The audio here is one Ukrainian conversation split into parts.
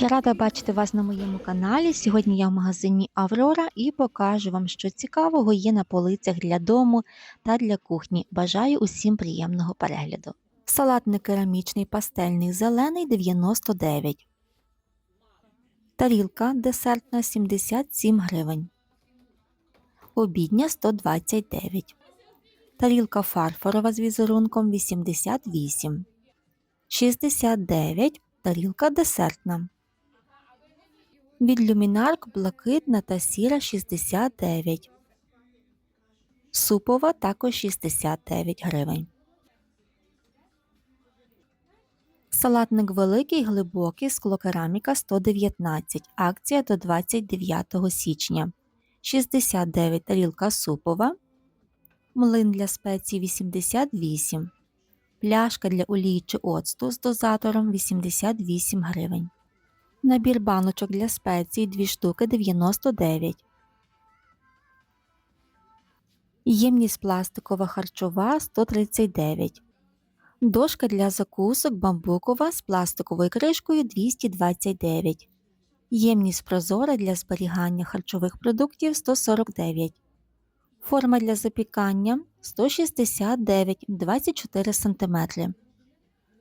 Я рада бачити вас на моєму каналі. Сьогодні я в магазині Аврора і покажу вам, що цікавого є на полицях для дому та для кухні. Бажаю усім приємного перегляду. Салатник керамічний пастельний зелений 99. Тарілка десертна 77 гривень. Обідня 129. Тарілка фарфорова з візерунком 88. 69. Тарілка десертна. Від люмінарк блакитна та сіра 69. Супова також 69 гривень. Салатник великий глибокий склокераміка 119. Акція до 29 січня. 69 тарілка супова. Млин для спецій 88. Пляшка для олії чи оцту з дозатором 88 гривень. Набір баночок для спецій 2 штуки 99. Ємність пластикова харчова 139. Дошка для закусок бамбукова з пластиковою кришкою 229. Ємність прозора для зберігання харчових продуктів 149. Форма для запікання 169 24 см.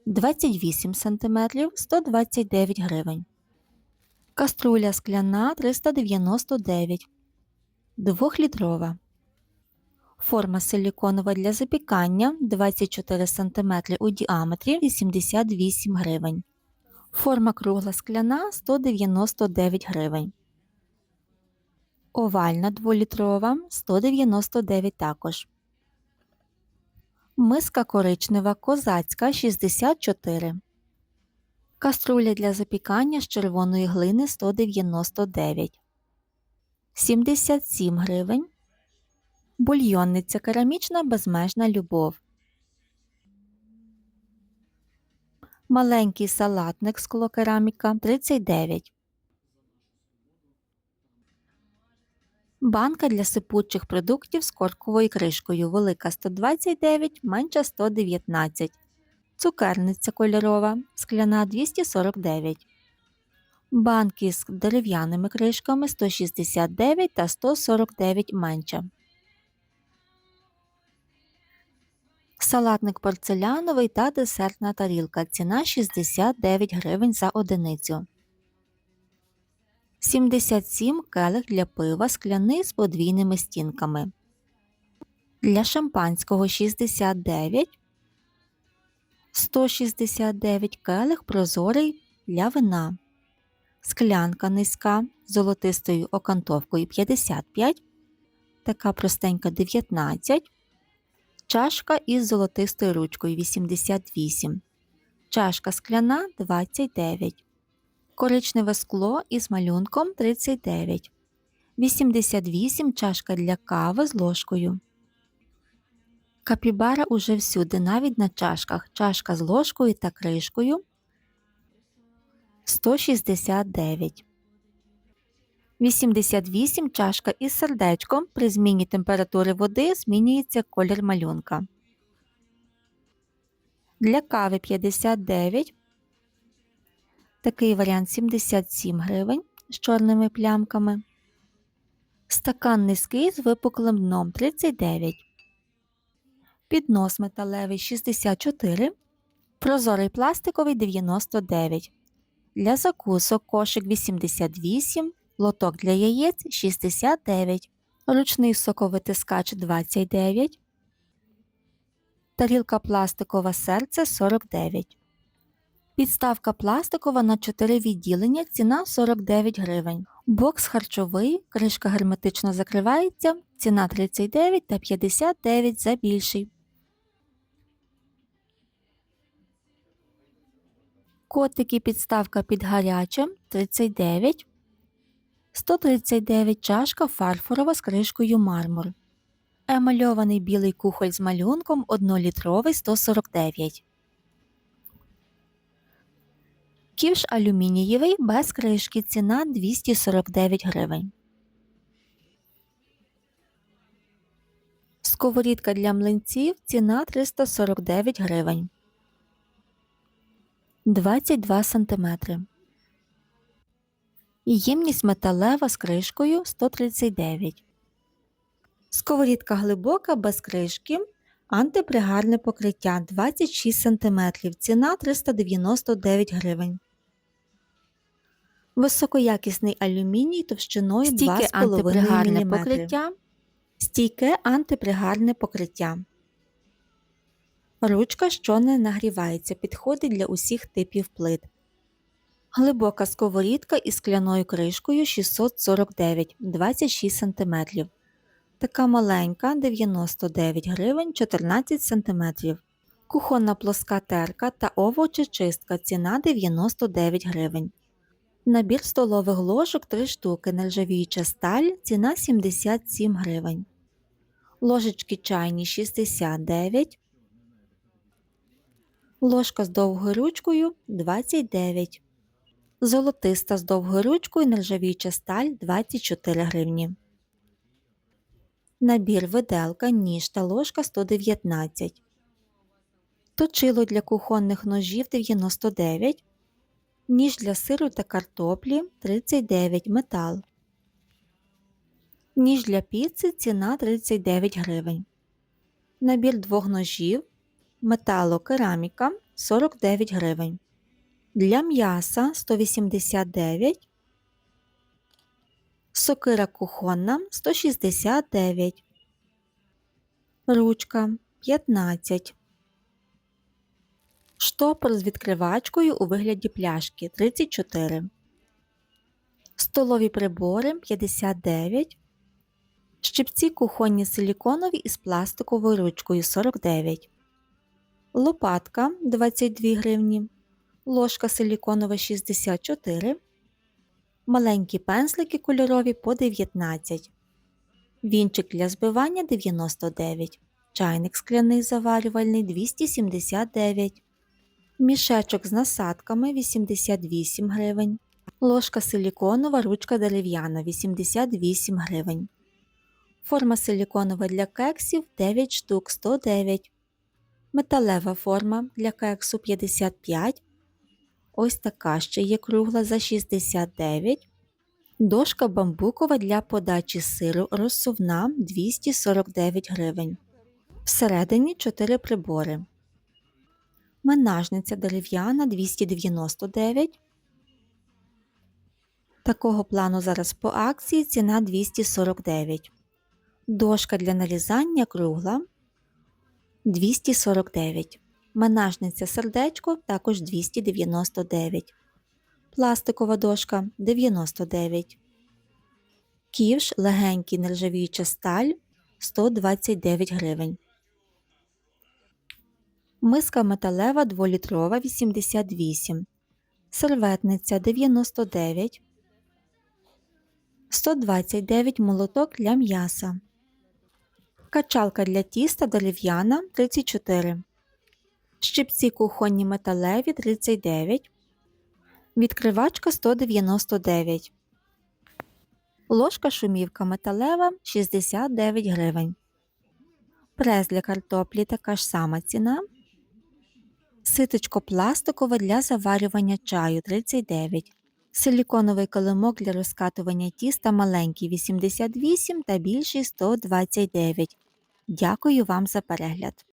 28 см 129 гривень. Каструля скляна 399 2-літрова. Форма силіконова для запікання 24 см у діаметрі 88 гривень. Форма кругла скляна 199 гривень. Овальна 2-літрова 199 також. Миска коричнева козацька 64. Каструля для запікання з червоної глини 199 77 гривень. Бульйонниця керамічна безмежна любов. Маленький салатник склокераміка 39. Банка для сипучих продуктів з корковою кришкою велика 129, менша 119. Цукерниця кольорова скляна 249. Банки з дерев'яними кришками 169 та 149 менша. Салатник порцеляновий та десертна тарілка. Ціна 69 гривень за одиницю. 77 келих для пива скляний з подвійними стінками. Для шампанського 69. 169 келих прозорий для вина. Склянка низька з золотистою окантовкою 55. Така простенька 19. Чашка із золотистою ручкою 88. Чашка скляна 29. Коричневе скло із малюнком 39. 88 чашка для кави з ложкою. Капібара уже всюди, навіть на чашках. Чашка з ложкою та кришкою 169. 88 чашка із сердечком. При зміні температури води змінюється колір малюнка. Для кави 59. Такий варіант 77 гривень з чорними плямками. Стакан низький з випуклим дном 39. Піднос металевий 64. Прозорий пластиковий 99. Для закусок кошик 88. Лоток для яєць 69. Ручний соковитискач 29. Тарілка пластикова серце 49. Підставка пластикова на 4 відділення, ціна 49 гривень. Бокс харчовий, кришка герметично закривається, ціна 39 та 59 за більший. Котики підставка під гаряче 39. 139 чашка фарфорова з кришкою мармур. Емальований білий кухоль з малюнком 1-літровий 149. Ківш алюмінієвий без кришки ціна 249 гривень. Сковорідка для млинців ціна 349 гривень. 22 см. Ємність металева з кришкою 139. Сковорідка глибока без кришки. Антипригарне покриття 26 см. Ціна 399 гривень. Високоякісний алюміній товщиною Стійке 2,5 антипригарне мм. покриття. Стійке антипригарне покриття. Ручка, що не нагрівається, підходить для усіх типів плит. Глибока сковорідка із скляною кришкою 649 26 см. Така маленька 99 гривень 14 см. Кухонна плоска терка та овочечистка ціна 99 гривень. Набір столових ложок 3 штуки, нержавіюча сталь ціна 77 гривень. Ложечки чайні 69. Ложка з довгою ручкою 29. Золотиста з довгою ручкою нержавіюча сталь 24 гривні. Набір виделка, ніж та ложка 119. Точило для кухонних ножів 99. Ніж для сиру та картоплі 39 метал. Ніж для піци ціна 39 гривень. Набір двох ножів металокераміка 49 гривень. Для м'яса 189. Сокира кухонна 169. Ручка 15. Штопор з відкривачкою у вигляді пляшки 34. Столові прибори 59. Щипці кухонні силіконові із пластиковою ручкою 49. Лопатка 22 гривні. Ложка силіконова 64. Маленькі пензлики кольорові по 19. Вінчик для збивання 99. Чайник скляний заварювальний 279. Мішечок з насадками 88 гривень. Ложка силіконова, ручка дерев'яна 88 гривень. Форма силіконова для кексів 9 штук 109. Металева форма для кексу 55. Ось така ще є кругла за 69. Дошка бамбукова для подачі сиру розсувна 249 гривень. Всередині 4 прибори. Менажниця дерев'яна 299. Такого плану зараз по акції ціна 249. Дошка для нарізання кругла 249. Менажниця сердечко також 299. Пластикова дошка 99. Ківш легенький нержавіюча сталь 129 гривень. Миска металева 2-літрова 88. Серветниця 99. 129 молоток для м'яса. Качалка для тіста дерев'яна 34. Щипці кухонні металеві 39. Відкривачка 199. Ложка шумівка металева 69 гривень. Прес для картоплі така ж сама ціна. Ситочко пластикове для заварювання чаю 39. Силіконовий килимок для розкатування тіста маленький 88 та більший 129. Дякую вам за перегляд.